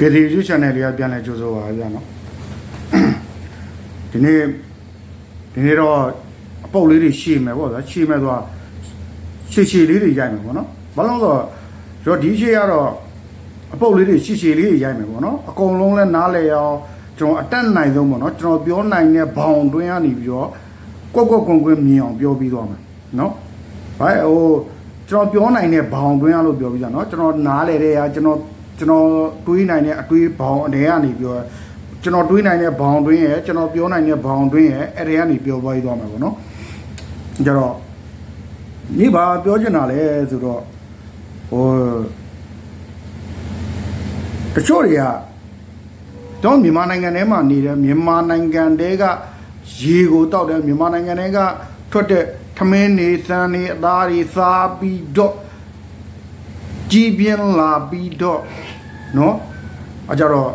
ကေဒီယူ channel လေးကပြန်လဲကြိုးစိုးပါဗျာနော်ဒီနေ့ဒီနေ့တော့အပုတ်လေးတွေရှည်မယ်ပေါ့ဗျာရှည်မယ်ဆိုတာရှည်ရှည်လေးတွေရိုက်မယ်ပေါ့နော်ဘာလို့လဲဆိုတော့ကျွန်တော်ဒီရှည်ကတော့အပုတ်လေးတွေရှည်ရှည်လေးတွေရိုက်မယ်ပေါ့နော်အကုန်လုံးလဲနားလဲအောင်ကျွန်တော်အတက်နိုင်ဆုံးပေါ့နော်ကျွန်တော်ပြောနိုင်တဲ့ဘောင်တွင်းကနေပြီးတော့ကွက်ကွက်ကွန်ကွင်းမြင်အောင်ပြောပြီးသွားမယ်နော်ဘာဟိုကျွန်တော်ပြောနိုင်တဲ့ဘောင်တွင်းရလို့ပြောပြီးသားနော်ကျွန်တော်နားလဲတဲ့ဟာကျွန်တော် ကျွန်တော်တွေးနိုင်တဲ့အတွေးဘောင်အတဲကနေပြောကျွန်တော်တွေးနိုင်တဲ့ဘောင်တွင်းရဲ့ကျွန်တော်ပြောနိုင်တဲ့ဘောင်တွင်းရဲ့အဲ့ဒီကနေပြောပွားပြီးသွားမှာပေါ့နော်ကြတော့ဒီဘာပြောချင်တာလဲဆိုတော့ဟိုတချို့တွေကတော့မြန်မာနိုင်ငံထဲမှာနေတဲ့မြန်မာနိုင်ငံတဲကရေကိုတောက်တယ်မြန်မာနိုင်ငံထဲကထွက်တဲ့ထမင်းနေစံနေအသားတွေစားပြီးတော့ ကြီးပြင်းလာပြီးတော့เนาะအကြတော့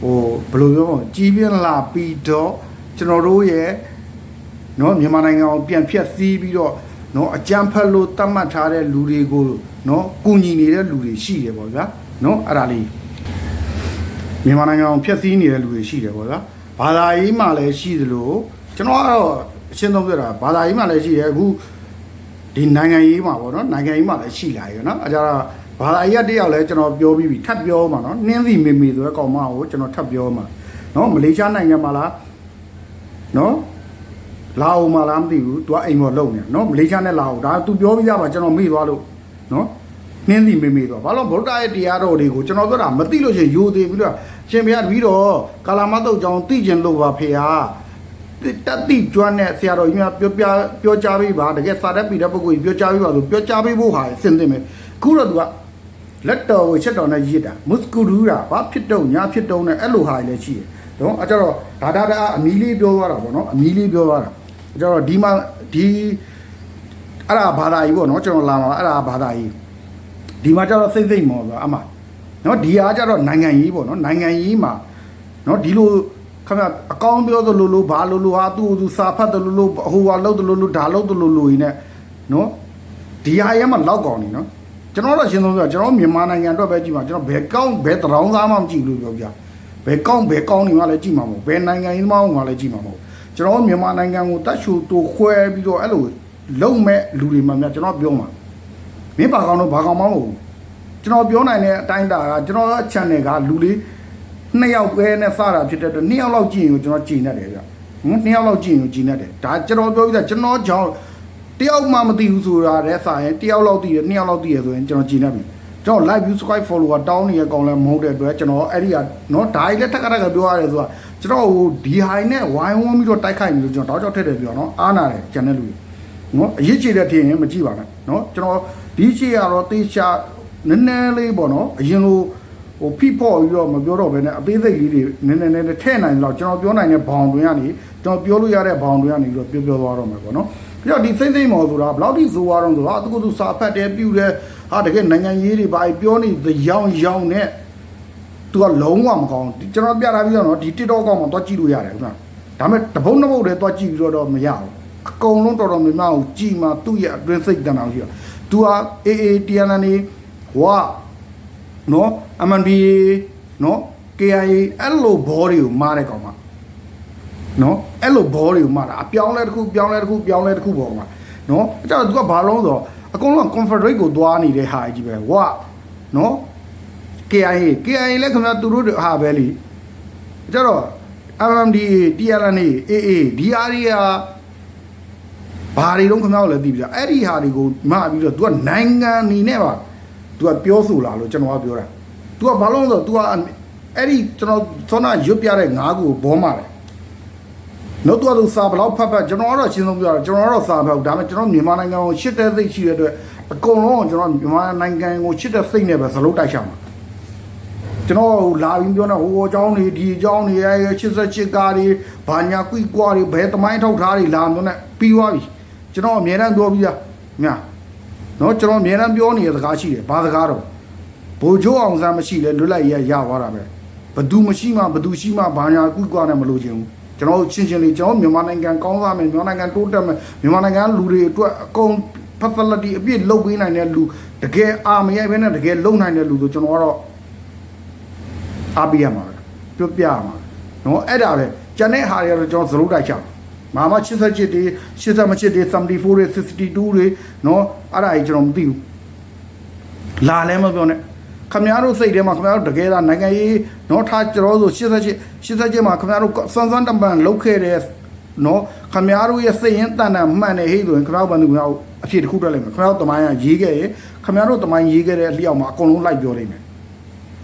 ဟိုဘယ်လိုပြောမလဲကြီးပြင်းလာပြီးတော့ကျွန်တော်တို့ရဲ့เนาะမြန်မာနိုင်ငံကိုပြန်ဖြတ်စည်းပြီးတော့เนาะအကြမ်းဖက်လို့တတ်မှတ်ထားတဲ့လူတွေကိုเนาะကူညီနေတဲ့လူတွေရှိတယ်ပေါ့ဗျာเนาะအဲ့ဒါလေး မြန်မာနိုင်ငံအောင်ဖျက်ဆီးနေတဲ့လူတွေရှိတယ်ပေါ့ဗျာဘာသာရေးမှလည်းရှိသလိုကျွန်တော်ကတော့အရှင်းဆုံးပြောတာဘာသာရေးမှလည်းရှိတယ်အခု ဒီနိုင်ငံရေးမှာပေါ့နော်နိုင်ငံရေးမှာလည်းရှိလာရယ်နော်အဲကြတော့ဘာသာရေးကတယောက်လည်းကျွန်တော်ပြောပြီးပြီထပ်ပြောမှာနော်နှင်းစီမေမေဆိုတဲ့ကောင်မကိုကျွန်တော်ထပ်ပြောမှာနော်မလေးရှားနိုင်ငံမှာလားနော်လာအိုမှာလားမသိဘူး तू ကအိမ်ပေါ်လုံနေနော်မလေးရှားနဲ့လာအိုဒါ तू ပြောပြီးကြပါကျွန်တော်မေ့သွားလို့နော်နှင်းစီမေမေတော့ဘာလို့ဗုဒ္ဓရဲ့တရားတော်တွေကိုကျွန်တော်ပြောတာမသိလို့ရှိရင်ယူသေးပြီးတော့ရှင်ဘုရားတပည့်တော်ကာလာမတုတ်ကြောင့်သိကျင်လို့ပါဖေဟာ တတိကျွမ်းတဲ့ဆရာတော်ကြီးများပြောပြပြောကြားပေးပါတကယ်စာတတ်ပြီးတဲ့ပုဂ္ဂိုလ်ကြီးပြောကြားပေးပါဆိုပြောကြားပေးဖို့ဟာစင်သင့်မယ်ခုတော့သူကလက်တော်ကိုချက်တော်နဲ့ရစ်တာမုစကူဒူရာဘာဖြစ်တော့ညာဖြစ်တော့နဲ့အဲ့လိုဟာလည်းရှိတယ်နော်အကြတော့ဒါဒါဒါအမီလေးပြောသွားတာပေါ့နော်အမီလေးပြောသွားတာအကြတော့ဒီမှာဒီအဲ့ဒါဘာသာကြီးပေါ့နော်ကျွန်တော်လာမှာအဲ့ဒါဘာသာကြီးဒီမှာကျတော့စိတ်စိတ်မော်ဆိုတာအမှနော်ဒီအားကျတော့နိုင်ငံရေးပေါ့နော်နိုင်ငံရေးမှာနော်ဒီလို ခမအကောင်းပြောသလိုလိုဘာလိုလိုဟာသူ့သူစာဖတ်တယ်လို့လို့ဟိုဟာလောက်တယ်လို့လို့ဒါလောက်တယ်လို့လို့ရင်းနဲ့နော်ဒီဟာရဲမှာလောက်ကောင်းနေနော်ကျွန်တော်တော့ရှင်းဆုံးပြောကျွန်တော်မြန်မာနိုင်ငံအတွက်ပဲကြည့်ပါကျွန်တော်ဘယ်ကောင်းဘယ်တရောင်းသားမှမကြည့်လို့ပြောပြဘယ်ကောင်းဘယ်ကောင်းနေမှလည်းကြည့်မှာမဟုတ်ဘယ်နိုင်ငံရေးမှမှလည်းကြည့်မှာမဟုတ်ကျွန်တော်မြန်မာနိုင်ငံကိုတတ်ရှူတူခွဲပြီးတော့အဲ့လိုလုံမဲ့လူတွေမှများကျွန်တော်ပြောမှာမင်းဘာကောင်တော့ဘာကောင်မမဟုတ်ဘူးကျွန်တော်ပြောနိုင်တဲ့အတိုင်းတာကကျွန်တော်ရဲ့ channel ကလူလေး နှစ်ယောက်ပဲနဲ့စတာဖြစ်တဲ့အတွက်နှစ်ယောက်လောက်ကြည့်ရင်ကျွန်တော်ကြည်နေတယ်ဗျဟင်နှစ်ယောက်လောက်ကြည့်ရင်ကြည်နေတယ်ဒါကျွန်တော်ပြောပြီးသားကျွန်တော်ကြောင့်တယောက်မှမသိဘူးဆိုတာတဲ့စာရင်တယောက်လောက်သိတယ်နှစ်ယောက်လောက်သိရဆိုရင်ကျွန်တော်ကြည်နေပြီကျွန်တော် live view subscribe follower တောင်းနေရကောင်လည်းမဟုတ်တဲ့အတွက်ကျွန်တော်အဲ့ဒီကနော်ဒါကြီးလက်ထက်ကထက်ကပြောရတယ်ဆိုတာကျွန်တော်ဟိုဒီဟိုင်းနဲ့ဝိုင်းဝန်းပြီးတော့တိုက်ခိုက်နေလို့ကျွန်တော်တောက်ကြောက်ထက်တယ်ပြောနော်အားနာတယ် channel လူကြီးနော်အရေးကြီးတဲ့ထင်ရင်မကြည့်ပါနဲ့နော်ကျွန်တော်ဒီချီကတော့တေချာနည်းနည်းလေးပေါ့နော်အရင်လို ဟိုဖိဖို့ပြီးတော့မပြောတော့ဘဲနဲ့အသေးစိတ်လေးတွေနည်းနည်းနည်းနည်းထည့်နိုင်တော့ကျွန်တော်ပြောနိုင်တဲ့ဘောင်တွင်ကနေကျွန်တော်ပြောလို့ရတဲ့ဘောင်တွင်ကနေပြီးတော့ပြောပြောသွားတော့မယ်ပေါ့နော်ပြီးတော့ဒီစိမ့်စိမ့်မော်ဆိုတာဘယ်လောက်ထိဇိုးသွားတော့ဆိုတော့အတူတူစာဖတ်တယ်ပြူတယ်ဟာတကယ်နိုင်ငံရေးတွေဘာပြောနေရောင်ရောင်နဲ့သူကလုံးဝမကောင်းဘူးကျွန်တော်ပြတာပြီးတော့နော်ဒီ TikTok ကောင်မှာတော့ကြည့်လို့ရတယ်ဟုတ်လားဒါပေမဲ့တပုတ်နှစ်ပုတ်တည်းတော့ကြည့်ပြီးတော့မရဘူးအကုန်လုံးတော်တော်များများကိုကြည်မှသူ့ရဲ့အတွင်းစိတ်တန်အောင်ရှိတော့သူဟာအေးအေးတရားနာနေဝါ နော် MNDA နော် KIA အဲ့လိုဘောတွေကိုမားတဲ့ကောင်မနော်အဲ့လိုဘောတွေကိုမားတာအပြောင်းလဲတစ်ခုပြောင်းလဲတစ်ခုပြောင်းလဲတစ်ခုပေါ်မှာနော်အဲ့တော့သူကဘာလုံးဆိုတော့အကုန်လုံး confederate ကိုသွားနေတဲ့ဟာကြီးပဲဝါနော် KIA KIA လည်းခင်ဗျာသူတို့ဟာပဲလीကျတော့ MMDA TLNA AA DRA ကဘာတွေတော့ခင်ဗျားတို့လည်းသိပြီလားအဲ့ဒီဟာတွေကိုမှပြီးတော့ तू ကနိုင်ငံနေနဲ့ပါ तू ကပြောဆိုလာလို့ကျွန်တော်ကပြောတာ तू ကဘာလို့လဲဆိုတော့ तू ကအဲ့ဒီကျွန်တော်သောနာရွတ်ပြတဲ့ငါးခုကိုဘောမှာတယ်နော် तू ကသူစာဘလောက်ဖတ်ဖတ်ကျွန်တော်ကတော့ရှင်းဆုံးပြောတာကျွန်တော်ကတော့စာဖတ်ဒါပေမဲ့ကျွန်တော်မြန်မာနိုင်ငံကိုရှစ်တဲ့သိရှိတဲ့အတွက်အကုန်လုံးကျွန်တော်မြန်မာနိုင်ငံကိုရှစ်တဲ့စိတ်နဲ့ပဲဇလုံးတိုက်ရှာမှာကျွန်တော်လာပြီးပြောနေဟိုအကြောင်းတွေဒီအကြောင်းတွေအဲ88ကားတွေဘာညာကွိကွာတွေဘယ်သမိုင်းထောက်ထားတွေလာမျိုးနဲ့ပြီးသွားပြီ ကျွန်တော်အမြဲတမ်းပြောပြီးသားမြเ နော်ကျွန်တော်အများအားပြောနေတဲ့စကားရှိတယ်ဘာစကားတော့ဘိုလ်ချုပ်အောင်ဆန်းမရှိလဲလွတ်လိုက်ရရသွားတာပဲဘသူမရှိမှဘသူရှိမှဘာညာကုကွာနဲ့မလို့ခြင်းဘူးကျွန်တော်ချင်းချင်းလေးကျွန်တော်မြန်မာနိုင်ငံကောင်းစားမယ်မြန်မာနိုင်ငံတိုးတက်မယ်မြန်မာနိုင်ငံလူတွေအတွက်အကုန် facility အပြည့်လုပ်ပေးနိုင်တဲ့လူတကယ်အာမရိုက်ပဲနဲ့တကယ်လုပ်နိုင်တဲ့လူဆိုကျွန်တော်ကတော့အားပေးရမှာပဲပြပြရမှာနော်အဲ့ဒါပဲကျန်တဲ့ဟာတွေကတော့ကျွန်တော်သရုပ်တိုက်ချပါ မာမ87တွေ87တွေ74တွေ62တွေနော်အဲ့ဒါကြီးကျွန်တော်မသိဘူးလာလည်းမပြောနဲ့ခမရတို့စိတ်ထဲမှာခမရတို့တကယ်သားနိုင်ငံရေးနော်ထားကျွန်တော်ဆို88 88မှာခမရတို့စွန်းစွန်းတပန်လုတ်ခဲ့တဲ့နော်ခမရတို့ရဲ့စိတ်ရင်းတန်တန်မှန်တယ်ဟေ့ဆိုရင်ခမရတို့ဘန်သူခမရတို့အဖြစ်တစ်ခုတက်လိုက်မယ်ခမရတို့တမိုင်းကရေးခဲ့ရခမရတို့တမိုင်းရေးခဲ့တဲ့အလျောက်မှာအကုန်လုံးလိုက်ပြောလိုက်မယ်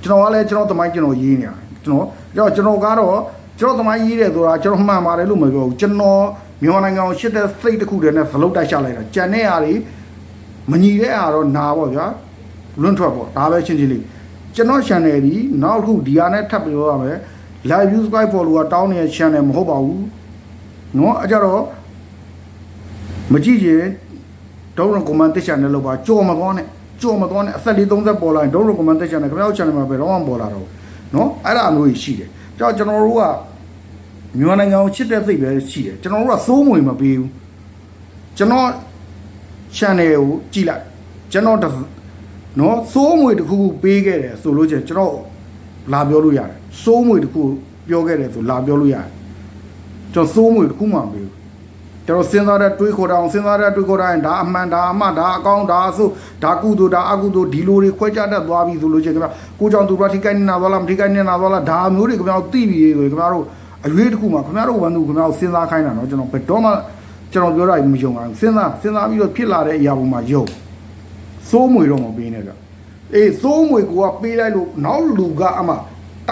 ကျွန်တော်ကလည်းကျွန်တော်တမိုင်းကျွန်တော်ရေးနေတာကျွန်တော်ကျွန်တော်ကျွန်တော်ကတော့ ကျွန်တော်တမိုင်းရေးတယ်ဆိုတာကျွန်တော်မှန်ပါတယ်လို့မပြောဘူးကျွန်တော်မြန်မာနိုင်ငံကိုရှစ်တဲ့စိတ်တစ်ခုတည်းနဲ့သလုတ်တိုက်ချလိုက်တာကြံတဲ့အားတွေမညီတဲ့အားတော့နာပေါ့ဗျာလွန့်ထွက်ပေါ့ဒါပဲချင်းချင်းလေးကျွန်တော် channel ဒီနောက်တစ်ခုဒီဟာနဲ့ထပ်ပြောရမယ် live view subscribe follower တောင်းနေတဲ့ channel မဟုတ်ပါဘူးเนาะအကြတော့မကြည့်ရင်ဒေါင်းရကွန်မန်တစ်ချန်နယ်လောက်ပါကြော်မသွားနဲ့ကြော်မသွားနဲ့အသက်လေး30ပေါ်လာရင်ဒေါင်းရကွန်မန်တစ်ချန်နယ်ခင်ဗျားတို့ channel မှာပဲတော့မှပေါ်လာတော့เนาะအဲ့ဒါမျိုးကြီးရှိတယ် ကြောက်ကျွန်တော်တို့ကမြန်မာနိုင်ငံကိုချစ်တဲ့စိတ်ပဲရှိတယ်ကျွန်တော်တို့ကစိုးမွေမပေးဘူးကျွန်တော် channel ကိုကြည့်လိုက်ကျွန်တော်တစ်နော်စိုးမွေတစ်ခုခုပေးခဲ့တယ်ဆိုလို့ချင်းကျွန်တော်လာပြောလို့ရတယ်စိုးမွေတစ်ခုပြောခဲ့တယ်ဆိုလာပြောလို့ရတယ်ကျွန်တော်စိုးမွေတစ်ခုမှမပေးဘူး ကျွန်တော်စဉ်းစားတဲ့တွေးခေါ်တာအောင်စဉ်းစားတဲ့တွေးခေါ်တာရင်ဒါအမှန်ဒါအမှန်ဒါအကောင်းဒါအဆိုဒါကုသိုလ်ဒါအကုသိုလ်ဒီလိုတွေခွဲခြားတတ်သွားပြီဆိုလို့ချင်းခင်ဗျာကိုကြောင့်သူတို့ထိခိုက်နေတာသွားလားမထိခိုက်နေတာသွားလားဒါမျိုးတွေခင်ဗျားတို့သိပြီဆိုရင်ခင်ဗျားတို့အရွေးတစ်ခုမှခင်ဗျားတို့ဝန်သူခင်ဗျားတို့စဉ်းစားခိုင်းတာနော်ကျွန်တော်ဘယ်တော့မှကျွန်တော်ပြောတာမယုံအောင်စဉ်းစားစဉ်းစားပြီးတော့ဖြစ်လာတဲ့အရာပေါ်မှာယုံစိုးမွေတော့မပေးနဲ့ဗျအေးစိုးမွေကိုကပေးလိုက်လို့နောက်လူကအမှတ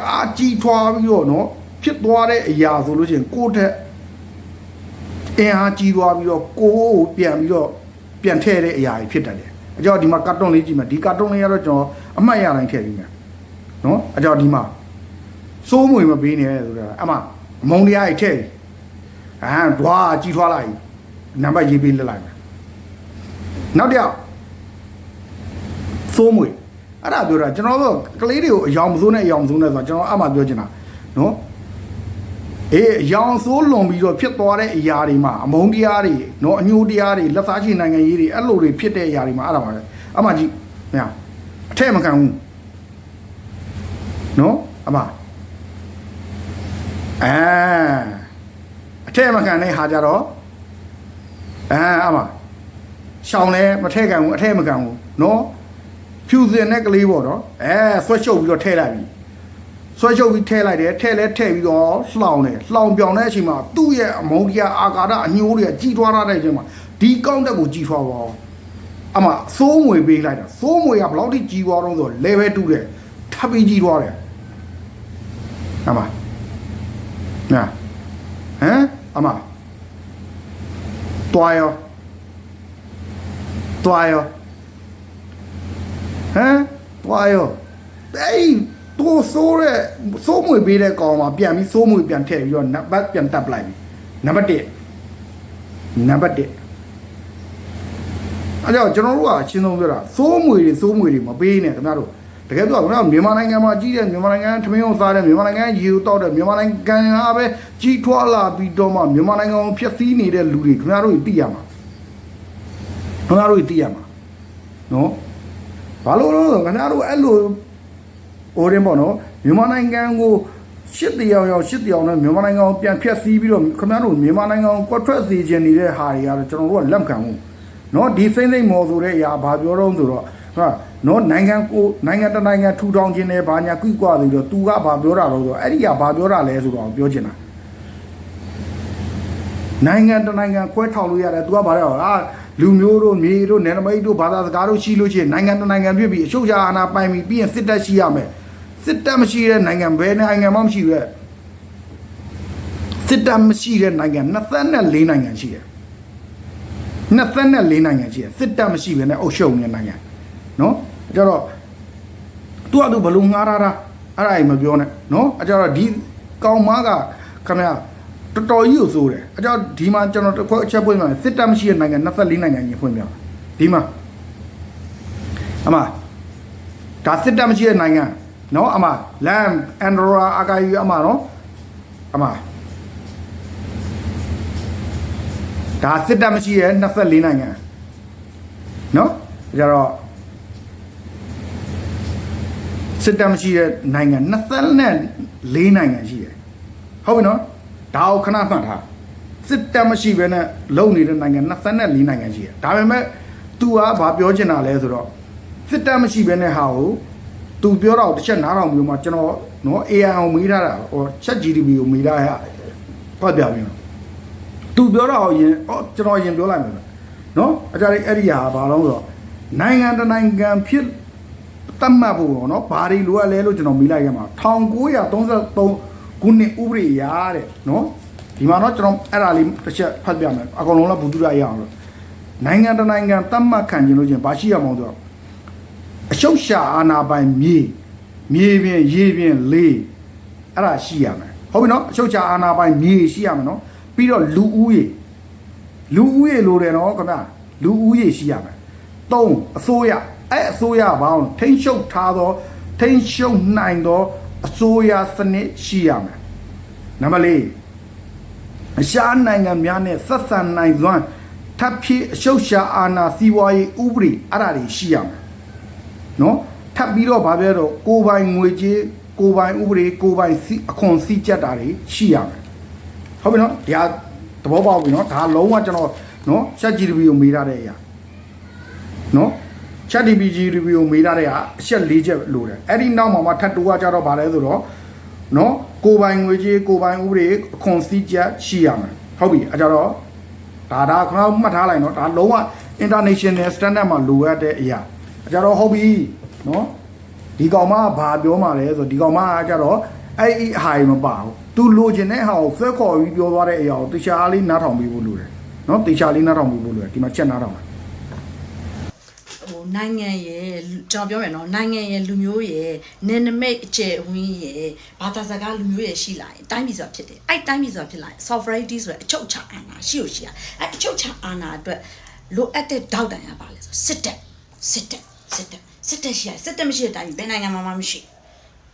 အားကြီးထွားပြီးတော့နော်ဖြစ်သွားတဲ့အရာဆိုလို့ရှိရင်ကိုယ့်ထက် အင်အားကြီးသွားပြီးတော့ကိုယ်ကိုပြန်ပြီးတော့ပြန်ထည့်တဲ့အရာကြီးဖြစ်တတ်တယ်အကြောင်းဒီမှာကာတွန်းလေးကြည့်မယ်ဒီကာတွန်းလေးကတော့ကျွန်တော်အမှတ်ရတိုင်းထည့်ပြီးမယ်နော်အကြောင်းဒီမှာစိုးမွေမပေးနဲ့ဆိုတာအမှအမုံတရားကြီးထည့်ဟမ်ဒွားကြီးထွားလိုက်နံပါတ်ရေးပေးလက်လိုက်မယ်နောက်တစ်ယောက်စိုးမွေအဲ့ဒါပြောတာကျွန်တော်တို့ကလေးတွေကိုအယောင်မစိုးနဲ့အယောင်မစိုးနဲ့ဆိုတာကျွန်တော်အမှပြောချင်တာနော် အေးအယောင်စိုးလွန်ပြီးတော့ဖြစ်သွားတဲ့အရာတွေမှာအမုန်းတရားတွေနော်အညိုးတရားတွေလက်စားချေနိုင်ငံရေးတွေအဲ့လိုတွေဖြစ်တဲ့အရာတွေမှာအဲ့ဒါပါပဲအမှကြီးမရအထက်မခံဘူးနော်အမအာအထက်မခံတဲ့ဟာကြတော့အာအမရှောင်းလဲမထက်ခံဘူးအထက်မခံဘူးနော်ဖြူစင်တဲ့ကလေးပေါ့နော်အဲဆွဲချုပ်ပြီးတော့ထည့်လိုက်ပြီ ဆွဲချုပ်ပြီးထည့်လိုက်တယ်ထည့်လဲထည့်ပြီးတော့လှောင်တယ်လှောင်ပြောင်တဲ့အချိန်မှာသူ့ရဲ့အမုန်းတရားအာကာဒအညိုးတွေကကြီးထွားထားတဲ့အချိန်မှာဒီကောင်းတက်ကိုကြီးထွားပါအောင်အမစိုးမွေပေးလိုက်တာစိုးမွေကဘယ်လောက်ထိကြီးသွားတော့ဆို level 2တဲ့ထပ်ပြီးကြီးသွားတယ်အမနာဟမ်အမတွားရောတွားရောဟမ်တွားရောအေး တိုးဆိုးတဲ့စိုးမွေပေးတဲ့ကောင်မှာပြန်ပြီးစိုးမွေပြန်ထည့်ပြီးတော့နံပါတ်ပြန်တပ်ပလိုက်ပြီနံပါတ်1နံပါတ်1အဲ့တော့ကျွန်တော်တို့ကအချင်းဆုံးပြောတာစိုးမွေတွေစိုးမွေတွေမပေးနဲ့ခင်ဗျားတို့တကယ်တော့ခင်ဗျားမြန်မာနိုင်ငံမှာကြီးတဲ့မြန်မာနိုင်ငံထမင်းအောင်စားတဲ့မြန်မာနိုင်ငံရေကိုတောက်တဲ့မြန်မာနိုင်ငံအားပဲကြီးထွားလာပြီးတော့မှမြန်မာနိုင်ငံကိုဖျက်ဆီးနေတဲ့လူတွေခင်ဗျားတို့သိရမှာခင်ဗျားတို့သိရမှာနော်ဘာလို့လဲဆိုတော့ခင်ဗျားတို့အဲ့လို ဟိုရင်ပေါ့နော်မြန်မာနိုင်ငံကိုရှစ်တရားရောက်ရှစ်တရားနဲ့မြန်မာနိုင်ငံကိုပြန်ဖျက်ဆီးပြီးတော့ခင်ဗျားတို့မြန်မာနိုင်ငံကိုကွက်ထွက်စေခြင်းနေတဲ့ဟာတွေကတော့ကျွန်တော်တို့ကလက်မခံဘူးနော်ဒီစိမ့်စိမ့်မော်ဆိုတဲ့အရာဘာပြောတော့ဆိုတော့ဟာနော်နိုင်ငံကိုနိုင်ငံတနိုင်ငံထူထောင်ခြင်းနဲ့ဘာညာကွိကွာပြီးတော့ तू ကဘာပြောတာလို့ဆိုတော့အဲ့ဒီကဘာပြောတာလဲဆိုတော့ပြောချင်တာနိုင်ငံတနိုင်ငံခွဲထောင်လို့ရတယ် तू ကဘာလဲဟာလူမျိုးတို့မြေတို့နယ်နမိတ်တို့ဘာသာစကားတို့ရှိလို့ရှိရင်နိုင်ငံတနိုင်ငံပြစ်ပြီးအရှုပ်ချအာဏာပိုင်ပြီးပြီးရင်စစ်တပ်ရှိရမယ် စစ်တပ်မရှိတဲ့နိုင်ငံဘယ်နိုင်ငံမှမရှိဘူးလေစစ်တပ်မရှိတဲ့နိုင်ငံ24နိုင်ငံရှိတယ်24နိုင်ငံရှိတယ်စစ်တပ်မရှိဘဲနဲ့အုပ်ချုပ်နေတဲ့နိုင်ငံနော်ကြတော့သူကသူဘလို့ငားရတာအဲ့ဒါကြီးမပြောနဲ့နော်အကြတော့ဒီကောင်မကခမရတော်တော်ကြီးကိုစိုးတယ်အကြတော့ဒီမှာကျွန်တော်တစ်ခွက်အချက်ပွင့်မှာစစ်တပ်မရှိတဲ့နိုင်ငံ24နိုင်ငံကြီးဖွင့်ပြဒီမှာအမဒါစစ်တပ်မရှိတဲ့နိုင်ငံ နော်အမလမ်အန်ဒရိုရာအာကာယူအမနော်အမဒါစစ်တပ်မရှိရဲ့24နိုင်ငံနော်ကြတော့စစ်တပ်မရှိတဲ့နိုင်ငံ24နိုင်ငံရှိတယ်ဟုတ်ပြီနော်ဒါကိုခဏမှတ်ထားစစ်တပ်မရှိဘဲနဲ့လုံနေတဲ့နိုင်ငံ24နိုင်ငံရှိတယ်ဒါပေမဲ့ तू ကဘာပြောချင်တာလဲဆိုတော့စစ်တပ်မရှိဘဲနဲ့ဟာကို तू ပြောတော့တစ်ချက်နားထောင်ပြီးတော့မှကျွန်တော်နော် AI အောင်မေးထားတာဟို Chat GTP ကိုမေးထားရဖတ်ပြပြီးတော့ तू ပြောတော့ရင်အော်ကျွန်တော်ရင်ပြောလိုက်မယ်နော်အကြိုက်အဲ့ဒီဟာဘာလို့ဆိုတော့နိုင်ငံတစ်နိုင်ငံဖြစ်တတ်မှတ်ဖို့ပေါ့နော်ဘာတွေလိုအပ်လဲလို့ကျွန်တော်မေးလိုက်ရမှာ1933ခုနှစ်ဥပဒေရာတဲ့နော်ဒီမှာတော့ကျွန်တော်အဲ့ဒါလေးတစ်ချက်ဖတ်ပြမယ်အကောင်လုံးလည်းဘူတူရရအောင်လို့နိုင်ငံတစ်နိုင်ငံတတ်မှတ်ခံခြင်းလို့ချင်းဘာရှိရမအောင်ဆိုတော့ အရှုပ်ရှာအာနာပိုင်မြေမြေပြင်ရေပြင်လေးအဲ့ဒါရှိရမယ်ဟုတ်ပြီနော်အရှုပ်ရှာအာနာပိုင်မြေရှိရမယ်နော်ပြီးတော့လူဦးရေလူဦးရေလိုတယ်နော်ခင်ဗျာလူဦးရေရှိရမယ်သုံးအစိုးရအဲ့အစိုးရဘောင်းထိန်းချုပ်ထားသောထိန်းချုပ်နိုင်သောအစိုးရစနစ်ရှိရမယ်နံပါတ်၄အရှားနိုင်ငံများနဲ့ဆက်ဆံနိုင်စွမ်းထပ်ဖြည့်အရှုပ်ရှာအာဏာစီးပွားရေးဥပဒေအဲ့ဒါတွေရှိရမယ် နော်ထပ်ပြီးတော့ဗာပြတော့ကိုယ်ပိုင်ငွေကြေးကိုယ်ပိုင်ဥပဒေကိုယ်ပိုင်စီအခွန်စီကြက်တာတွေရှိရမယ်ဟုတ်ပြီနော်ဒီဟာသဘောပေါက်ပြီနော်ဒါလုံးဝကျွန်တော်နော် ChatGPT ကိုမေးထားတဲ့အရာနော် ChatGPT ကိုမေးထားတဲ့ဟာအချက်၄ချက်လိုတယ်အဲ့ဒီနောက်မှာမှထပ်တိုးကကြတော့ဗာလဲဆိုတော့နော်ကိုယ်ပိုင်ငွေကြေးကိုယ်ပိုင်ဥပဒေအခွန်စည်းချက်ရှိရမယ်ဟုတ်ပြီအဲကြတော့ဒါဒါခဏမှတ်ထားလိုက်နော်ဒါလုံးဝ international standard မှာလိုအပ်တဲ့အရာအဲ ကြတော့ဟုတ်ပြီနော်ဒီကောင်မကဘာပြောမှလဲဆိုဒီကောင်မကကြတော့အဲ့ဒီအဟာကြီးမပါဘူးသူလိုချင်တဲ့ဟာကိုဆွဲခေါ်ပြီးပြောသွားတဲ့အရာကိုတခြားလေးနားထောင်ပြီးဖို့လိုတယ်နော်တခြားလေးနားထောင်ပြီးဖို့လိုတယ်ဒီမှာချက်နားထောင်ပါဟိုနိုင်ငံရဲ့ကျွန်တော်ပြောမယ်နော်နိုင်ငံရဲ့လူမျိုးရဲ့နယ်နိမိတ်အကျယ်အဝန်းရဲ့ဘာသာစကားလူမျိုးရဲ့ရှိလာရင်တိုင်းပြည်ဆိုတာဖြစ်တယ်အဲ့တိုင်းပြည်ဆိုတာဖြစ်လာရင် sovereignty ဆိုတဲ့အချုပ်ချာအာဏာရှိလို့ရှိရအဲ့အချုပ်ချာအာဏာအတွက်လိုအပ်တဲ့တောက်တန်ရပါလဲဆိုစစ်တပ်စစ်တပ် စစ်တပ်စစ်တပ်ရှိရစစ်တပ်မရှိတဲ့တိုင်းပြည်ဘယ်နိုင်ငံမှာမှမရှိ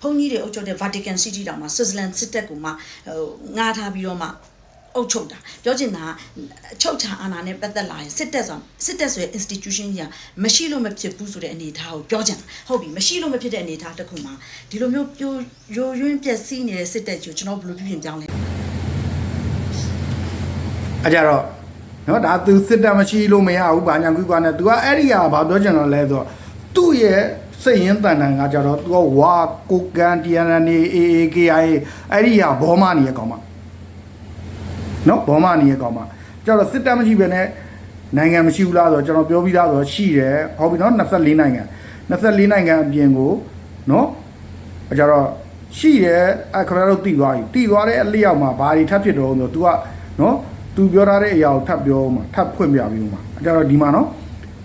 ဘုန်းကြီးတွေအုပ်ချုပ်တဲ့ Vatican City တောင်မှာ Switzerland စစ်တပ်ကမှဟိုငားထားပြီးတော့မှအုပ်ချုပ်တာပြောချင်တာအချုပ်ချာအာဏာနဲ့ပတ်သက်လာရင်စစ်တပ်ဆိုစစ်တပ်ဆိုတဲ့ institution ကြီးကမရှိလို့မဖြစ်ဘူးဆိုတဲ့အနေအထားကိုပြောချင်တာဟုတ်ပြီမရှိလို့မဖြစ်တဲ့အနေအထားတစ်ခုမှာဒီလိုမျိုးပြိုရိုယွင်းပျက်စီးနေတဲ့စစ်တပ်ကြီးကိုကျွန်တော်ဘယ်လိုပြုပြင်ပြောင်းလဲအဲကြတော့နော်ဒါသူစစ်တပ်မရှိလို့မရဘူးဘာညာကွီကွာနဲ့ तू ကအဲ့ဒီဟာဘာပြောချင်တော့လဲဆိုတော့ သူ့ရဲ့စိတ်ရင်းတန်တန်ကကြတော့သူကဝါကိုကန်တီယန်နီအေအေကေအိုင်အဲ့ဒီဟာဘောမနေရကောင်မနော်ဘောမနေရကောင်မကြတော့စစ်တပ်မရှိဘဲနဲ့နိုင်ငံမရှိဘူးလားဆိုတော့ကျွန်တော်ပြောပြီးသားဆိုတော့ရှိတယ်ဟုတ်ပြီနော်24နိုင်ငံ24နိုင်ငံအပြင်ကိုနော်အကြတော့ရှိတယ်အခရတော့တိသွားပြီတိသွားတဲ့အလျောက်မှာဘာတွေထပ်ဖြစ်တော့ဆိုတော့ तू ကနော် तू ပြောထားတဲ့အရာကိုထပ်ပြောမှာထပ်ဖွင့်ပြပြီးမှာအကြတော့ဒီမှာနော်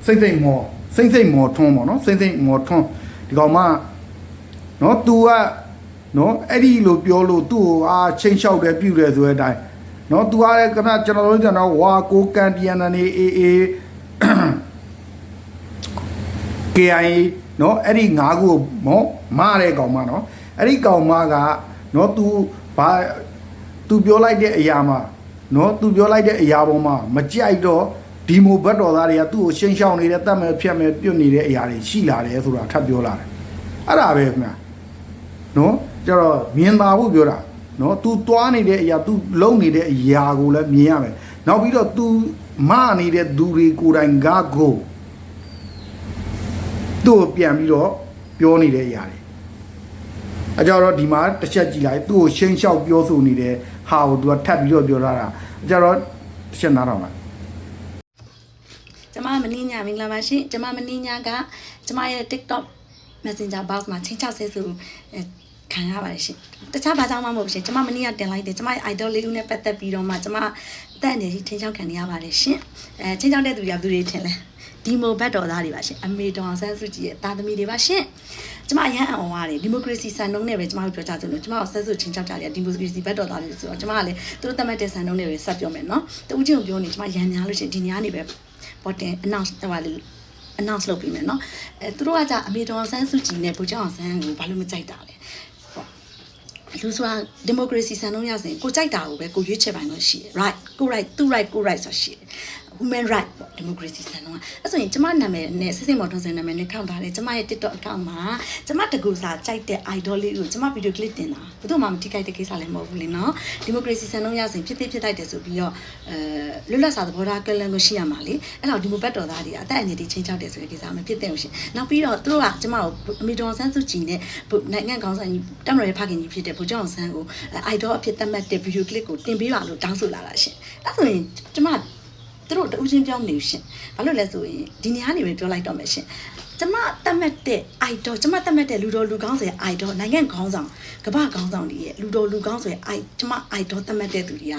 စိတ်စိတ်မော် စိတ်စိတ်မောထွန်းပေါ့နော်စိတ်စိတ်မောထွန်းဒီကောင်မနော် तू ကနော်အဲ့ဒီလိုပြောလို့သူ့ကိုအာချိန်လျှောက်တယ်ပြုတယ်ဆိုတဲ့အတိုင်းနော် तू ကလည်းကနကျွန်တော်တို့ကျွန်တော်ဝါကိုကန်တီယန်နေအေးအေး KI နော်အဲ့ဒီ၅ခုကိုနော်မားတဲ့ကောင်မနော်အဲ့ဒီကောင်မကနော် तू ဘာ तू ပြောလိုက်တဲ့အရာမှာနော် तू ပြောလိုက်တဲ့အရာပေါ်မှာမကြိုက်တော့ ဒီမိုဘတ်တော်သားတွေကသူ့ကိုရှင်းရှောင်းနေတဲ့တတ်မဲ့ဖြတ်မဲ့ပြုတ်နေတဲ့အရာတွေရှိလာတယ်ဆိုတာထပ်ပြောလာတယ်အဲ့ဒါပဲခင်ဗျာနော်ကျတော့မြင်သာဖို့ပြောတာနော် तू သွားနေတဲ့အရာ तू လုံနေတဲ့အရာကိုလည်းမြင်ရမယ်နောက်ပြီးတော့ तू မနေတဲ့သူတွေကိုယ်တိုင်ကကို သူ့ကိုပြန်ပြီးတော့ပြောနေတဲ့အရာတွေအကြောတော့ဒီမှာတစ်ချက်ကြည့်လိုက်သူ့ကိုရှင်းလျှောက်ပြောဆိုနေတဲ့ဟာကိုသူကထပ်ပြီးတော့ပြောထားတာအကြောတော့တစ်ချက်နားထောင်လိုက် ကျမမင်းညာမင်္ဂလာပါရှင်ကျမမင်းညာကကျမရဲ့ TikTok Messenger box မှာချင်းချောက်ဆဲဆိုအဲခံရပါတယ်ရှင်တခြားဘာကြောင့်မှမဟုတ်ဘူးရှင်ကျမမင်းညာတင်လိုက်တယ်ကျမရဲ့ idol လေးဦးနဲ့ပတ်သက်ပြီးတော့မှကျမတက်နေချင်းချောက်ခံနေရပါတယ်ရှင်အဲချင်းချောက်တဲ့သူတွေကဘယ်သူတွေထင်လဲဒီမိုဘတ်တော်သားတွေပါရှင်အမေတော်ဆန်းစုကြည်ရဲ့သားသမီးတွေပါရှင်ကျမအရန်အောင်ပါတယ်ဒီမိုကရေစီစံနှုန်းနဲ့ပဲကျမတို့ပြောကြချင်လို့ကျမတို့ဆက်စုချင်းချောက်ကြတယ်ဒီမိုကရေစီဘတ်တော်သားတွေဆိုတော့ကျမကလည်းသူတို့သတ်မှတ်တဲ့စံနှုန်းတွေပဲဆက်ပြောမယ်နော်တူးချင်းကိုပြောနေကျမရန်များလို့ရှင်ဒီညနေပဲ ပေါ်တင် announce ဟိုပါလေ announce လုပ်ပေးမယ်နော်အဲသူတို့ကကြအမေတော်ဆန်းစုကြည်နဲ့ဘူကျောင်းဆန်းကိုဘာလို့မကြိုက်တာလဲလူဆိုတာဒီမိုကရေစီစံနှုန်းရစဉ်ကိုကြိုက်တာကိုပဲကိုရွေးချယ်ပိုင်လို့ရှိတယ် right ကို right သူ right ကို right ဆိုရှိတယ် ဟ human right ပေါ့ democracy စံတော့အဲ့ဆိုရင်ကျမနာမည်နဲ့စစ်စစ်မော်ထွန်းစံနာမည်နဲ့ခောက်ထားတယ်ကျမရဲ့ TikTok account မှာကျမတကူစာကြိုက်တဲ့ idol လေးကိုကျမ video clip တင်တာဘယ်သူမှမထိခိုက်တဲ့ကိစ္စလည်းမဟုတ်ဘူးလေနော် democracy စံတော့ရစဉ်ဖြစ်ဖြစ်ဖြစ်တိုက်တယ်ဆိုပြီးတော့အဲလွတ်လပ်စွာသဘောထားကလန်ကိုရှိရမှာလေအဲ့တော့ဒီမိုဘတ်တော်သားတွေအသက်အန္တရာယ်ချင်းချောက်တယ်ဆိုတဲ့ကိစ္စမဖြစ်သင့်ဘူးရှင်နောက်ပြီးတော့သူတို့ကကျမတို့အမီဒေါန်ဆန်းစုကြည်နဲ့နိုင်ငံကောင်းဆောင်ကြီးတမရရဲ့ဖခင်ကြီးဖြစ်တဲ့ဗိုလ်ချုပ်အောင်ဆန်းကို idol အဖြစ်သတ်မှတ်တဲ့ video clip ကိုတင်ပေးပါလို့တောင်းဆိုလာတာရှင်အဲ့ဆိုရင်ကျမ သူတို့တူးချင်းပြောင်းနေရှင်ဘာလို့လဲဆိုရင်ဒီနေရာနေပဲပြောလိုက်တော့မယ်ရှင်ကျမတတ်မှတ်တဲ့ idol ကျမတတ်မှတ်တဲ့လူတော်လူကောင်းဆိုရဲ့ idol နိုင်ငံခေါင်းဆောင်ကမ္ဘာခေါင်းဆောင်တွေရဲ့လူတော်လူကောင်းဆိုရဲ့ i ကျမ idol တတ်မှတ်တဲ့သူတွေက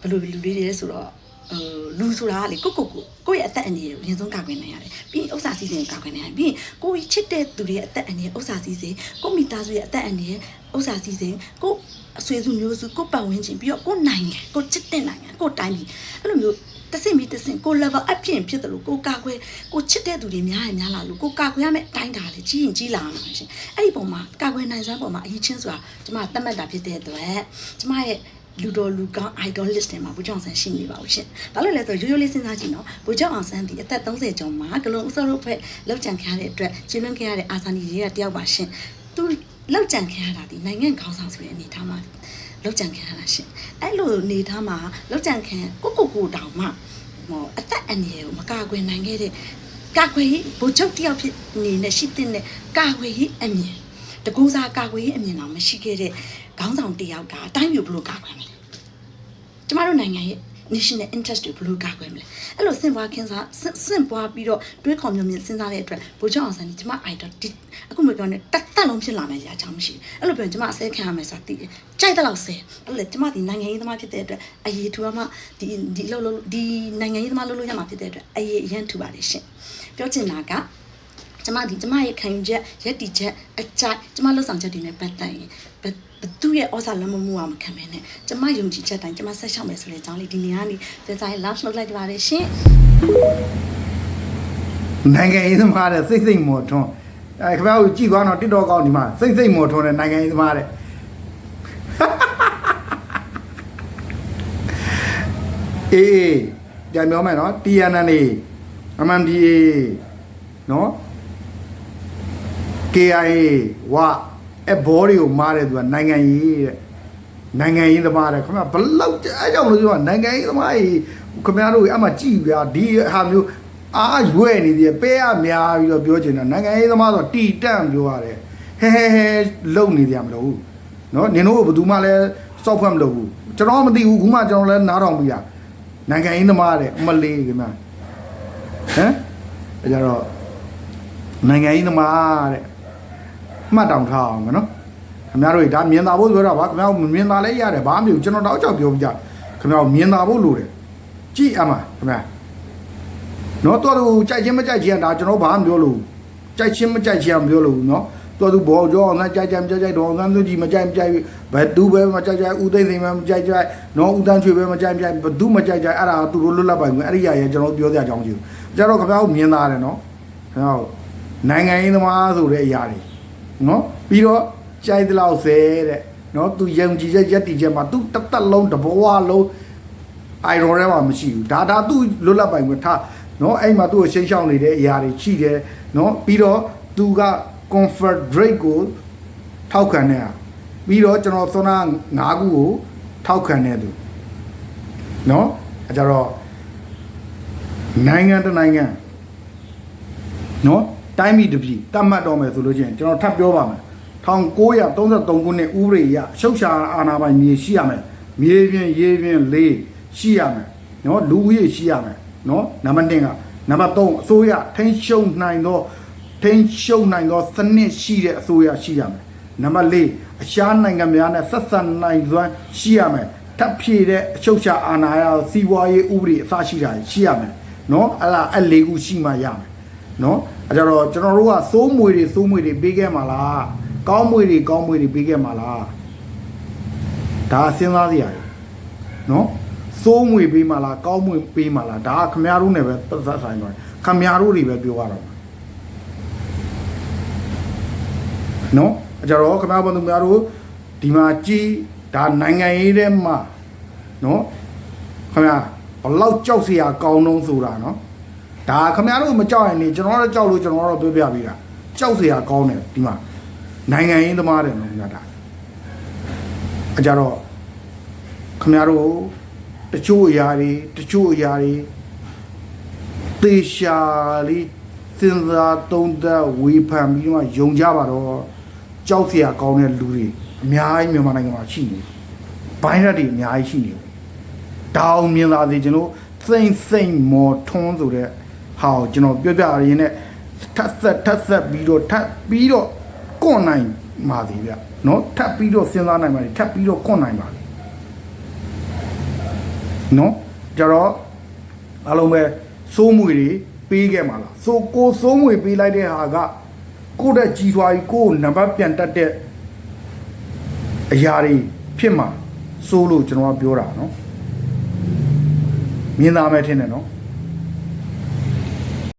ဘယ်လိုလူတွေလဲဆိုတော့အဲလူဆိုတာကလေကိုကိုကိုကိုယ့်ရဲ့အသက်အန္တရာယ်ကိုအရင်ဆုံးကာကွယ်နိုင်ရတယ်ပြီးရင်ဥစ္စာစည်းစိမ်ကိုကာကွယ်နိုင်ရတယ်ပြီးရင်ကိုယ်ချစ်တဲ့သူတွေရဲ့အသက်အန္တရာယ်ဥစ္စာစည်းစိမ်ကိုမိသားစုရဲ့အသက်အန္တရာယ်ဥစ္စာစည်းစိမ်ကိုအဆွေစုမျိုးစုကိုပတ်ဝန်းကျင်ပြီးတော့ကိုနိုင်ငံကိုချစ်တဲ့နိုင်ငံကိုတိုင်းပြည်အဲ့လိုမျိုး တဆင့်ပြီးတဆင့်ကို level up ဖြစ်ရင်ဖြစ်တယ်လို့ကိုကာကွယ်ကိုချစ်တဲ့သူတွေများရင်များလာလို့ကိုကာကွယ်ရမယ့်အတိုင်းတာလေကြီးရင်ကြီးလာမှာရှင်အဲ့ဒီပုံမှာကာကွယ်နိုင်စွမ်းပုံမှာအရင်ချင်းဆိုတာကျမသတ်မှတ်တာဖြစ်တဲ့အတွက်ကျမရဲ့လူတော်လူကောင်း idol list ထဲမှာဘူကြောင်ဆန်းရှိနေပါဘူးရှင်။ဘာလို့လဲဆိုတော့ရိုးရိုးလေးစဉ်းစားကြည့်နော်။ဘူကြောင်အောင်ဆန်းဒီအသက်30ကျော်မှာကလုံးဥစောရုပ်ဖက်လောက်ကြံခဲ့ရတဲ့အတွက်ကျင်းလွန်ခဲ့ရတဲ့အာဇာနည်တွေကတယောက်ပါရှင်။သူလောက်ကြံခဲ့ရတာဒီနိုင်ငံခေါင်းဆောင်ဆိုတဲ့အနေထားမှာလောက်ကြံခဲ့ရတာရှင်။အဲ့လိုအနေထားမှာလောက်ကြံခံကို ကိုကိုတောင်မှဟိုအသက်အန္တရာယ်ကိုမကာကွယ်နိုင်ခဲ့တဲ့ကာကွယ်ရေးဗိုလ်ချုပ်တယောက်ဖြစ်နေနဲ့ရှိတဲ့နဲ့ကာကွယ်ရေးအမြင်တကူစားကာကွယ်ရေးအမြင်တော့မရှိခဲ့တဲ့ခေါင်းဆောင်တယောက်ကအတိုင်းမျိုးဘလို့ကာကွယ်မလဲကျမတို့နိုင်ငံရဲ့ national interest တွေဘလို့ကာကွယ်မလဲအဲ့လိုစင်ပွားခင်းစားစင့်စင့်ပွားပြီးတော့တွေးခေါ်မျိုးမြင်စဉ်းစားတဲ့အတွက်ဗိုလ်ချုပ်အောင်ဆန်းဒီကျမ idol ဒီအခုမပြောနဲ့တက်တက်လုံးဖြစ်လာမယ်ကြာချောင်းမရှိဘူးအဲ့လိုပြောရင်ကျမအစဲခံရမယ်ဆိုတာသိတယ်ကြိုက်တဲ့လောက်ဆဲအဲ့လေကျမဒီနိုင်ငံရေးသမားဖြစ်တဲ့အတွက်အရေးထူမှဒီဒီလှုပ်လို့ဒီနိုင်ငံရေးသမားလှုပ်လို့ရမှာဖြစ်တဲ့အတွက်အရေးအရန်ထူပါတယ်ရှင်ပြောချင်တာက ကျမဒီကျမရဲ့ခံယူချက်ရက်တီချက်အကြိုက်ကျမလှုပ်ဆောင်ချက်တွေနဲ့ပတ်သက်ရင်ဘယ်ဘသူရဲ့ဩဇာလွှမ်းမိုးမှုအောင်မခံမဲနဲ့ကျမယုံကြည်ချက်တိုင်းကျမဆက်ရှောက်မယ်ဆိုတဲ့အကြောင်းလေးဒီနေရာကနေပြန်စားရင် launch လုပ်လိုက်ကြပါတယ်ရှင်နိုင်ငံရေးသမားတဲ့စိတ်စိတ်မော်ထွန်းအဲခင်ဗျားတို့ကြည့်သွားတော့ TikTok ကောင်းဒီမှာစိတ်စိတ်မော်ထွန်းတဲ့နိုင်ငံရေးသမားတဲ့အေးပြန်ပြောမယ်နော် TNN နေ MMDA နော် KIA ဝအဘော်တွေကိုမားတဲ့သူကနိုင်ငံရေးတဲ့နိုင်ငံရေးသမားတဲ့ခင်ဗျာဘလောက်အဲကြောင့်လို့ပြောတာနိုင်ငံရေးသမားကြီးခင်ဗျားတို့အမှကြည့်ဗျာဒီဟာမျိုးအားရွယ်နေသေးတယ်ပဲရများပြီးတော့ပြောချင်တာနိုင်ငံရေးသမားဆိုတီတန့်ပြောရတယ်ဟဲဟဲဟဲလုံနေကြမလို့ဘူးနော်နင်တို့ကဘယ်သူမှလည်းစောက်ဖက်မလုပ်ဘူးကျွန်တော်မသိဘူးခုမှကျွန်တော်လည်းနားထောင်ပြီးရနိုင်ငံရေးသမားတဲ့အမလေးခင်ဗျာဟမ်အဲကြတော့နိုင်ငံရေးသမားတဲ့ မှတ်တောင်ထားအောင်မနော်ခင်ဗျားတို့ဒါမြင်သာဖို့ပြောတာပါခင်ဗျားတို့မြင်သာလဲရတယ်ဘာမှမဖြစ်ဘူးကျွန်တော်တော့ကြောက်ပြောပြကြခင်ဗျားတို့မြင်သာဖို့လိုတယ်ကြည့်အမခင်ဗျာနော်တော်တို့ကြိုက်ချင်းမကြိုက်ချင်းဒါကျွန်တော်ဘာမှမပြောလို့ကြိုက်ချင်းမကြိုက်ချင်းမပြောလို့နော်တော်သူဘောကြောအောင်ကြိုက်ကြိုက်မကြိုက်ကြိုက်တော့အောင်သူကြီးမကြိုက်မကြိုက်ဘယ်သူပဲမကြိုက်ကြိုက်ဦးသိမ့်သိမ့်မကြိုက်ကြိုက်နော်ဦးတန်းချွေပဲမကြိုက်မကြိုက်ဘသူမကြိုက်ကြိုက်အဲ့ဒါသူတို့လွတ်လပ်ပိုင်ခွင့်အဲ့ဒီရရဲ့ကျွန်တော်ပြောတဲ့အကြောင်းကြီးကျတော့ခင်ဗျားတို့မြင်သာတယ်နော်ခင်ဗျားတို့နိုင်ငံရေးသမားဆိုတဲ့အရာတွေ နော်ပြီးတော့ကြိုက်တဲ့လောက်ဆဲတဲ့နော်သူယုံကြည်ချက်ယက်တီချက်မှာသူတစ်သက်လုံးတဘဝလုံးအိုင်ရောထဲမှာမရှိဘူးဒါဒါသူလွတ်လပ်ပိုင်ခွင့်ထားနော်အဲ့မှာသူ့ကိုရှင်းရှောင်းနေတဲ့အရာတွေရှိတယ်နော်ပြီးတော့သူက confederate ကိုထောက်ခံနေတာပြီးတော့ကျွန်တော်သောနာ၅ခုကိုထောက်ခံနေသူနော်အဲကြတော့နိုင်ငံတစ်နိုင်ငံနော် တိုင်းပြည်တစ်ပြည်တတ်မှတ်တော့မယ်ဆိုလို့ချင်းကျွန်တော်ထပ်ပြောပါမယ်1933ခုနှစ်ဥပဒေအရရှုပ်ရှာအာဏာပိုင်မြေရှိရမယ်မြေပြင်ရေပြင်လေးရှိရမယ်နော်လူဦးရေရှိရမယ်နော်နံပါတ်1ကနံပါတ်3အစိုးရထိန်းချုပ်နိုင်သောထိန်းချုပ်နိုင်သောစနစ်ရှိတဲ့အစိုးရရှိရမယ်နံပါတ်4အရှားနိုင်ငံများနဲ့ဆက်ဆံနိုင်စွမ်းရှိရမယ်ထပ်ဖြည့်တဲ့အချုပ်ချာအာဏာရစီးပွားရေးဥပဒေအစရှိတာရှိရမယ်နော်အဲ့ဒါအဲ့လေးခုရှိမှရမယ်နော် အကြတော့ကျွန်တော်တို့ကစိုးမွေတွေစိုးမွေတွေပေးခဲ့မှာလားကောင်းမွေတွေကောင်းမွေတွေပေးခဲ့မှာလားဒါစဉ်းစားစရာနော်စိုးမွေပေးမှာလားကောင်းမွေပေးမှာလားဒါကခမရတို့နဲ့ပဲသက်သက်ဆိုင်တော့ခမရတို့တွေပဲပြောရတော့နော်အကြတော့ခမရဘုံသူများတို့ဒီမှာကြည်ဒါနိုင်ငံရေးထဲမှာနော်ခမရဘလောက်ကြောက်စရာကောင်းတော့ဆိုတာနော် ဒါခင်ဗျားတို့မကြောက်ရင်နေကျွန်တော်တို့ကြောက်လို့ကျွန်တော်တို့ပြောပြပေးတာကြောက်เสียကောင်းတယ်ဒီမှာနိုင်ငံရေးသမားတယ်နော်ခင်ဗျာဒါအကြတော့ခင်ဗျားတို့တချို့အရာတွေတချို့အရာတွေသေရှာလေးစဉ်းစားသုံးသပ်ဝေဖန်ပြီးတော့ယုံကြပါတော့ကြောက်เสียကောင်းတဲ့လူတွေအများကြီးမြန်မာနိုင်ငံမှာရှိနေတယ်ဘိုင်းရက်တွေအများကြီးရှိနေတယ် တောင်မြင်လာစေကျွန်တော်စိမ့်စိမ့်မော်ထွန်းဆိုတဲ့ ဟာကိုကျွန်တော်ပြောပြရင်းနဲ့ထပ်ဆက်ထပ်ဆက်ပြီးတော့ထပ်ပြီးတော့ကွန်နိုင်ပါသေးဗျเนาะထပ်ပြီးတော့စဉ်းစားနိုင်ပါလေထပ်ပြီးတော့ကွန်နိုင်ပါလေเนาะကြတော့အားလုံးပဲစိုးမွေတွေပေးခဲ့မှာလားဆိုကိုစိုးမွေပေးလိုက်တဲ့ဟာကကိုယ့်တဲ့ကြီးထွားကြီးကိုယ့်နံပါတ်ပြန်တက်တဲ့အရာတွေဖြစ်မှာစိုးလို့ကျွန်တော်ကပြောတာเนาะ မြင်သားမဲ့ထင်တယ်နော်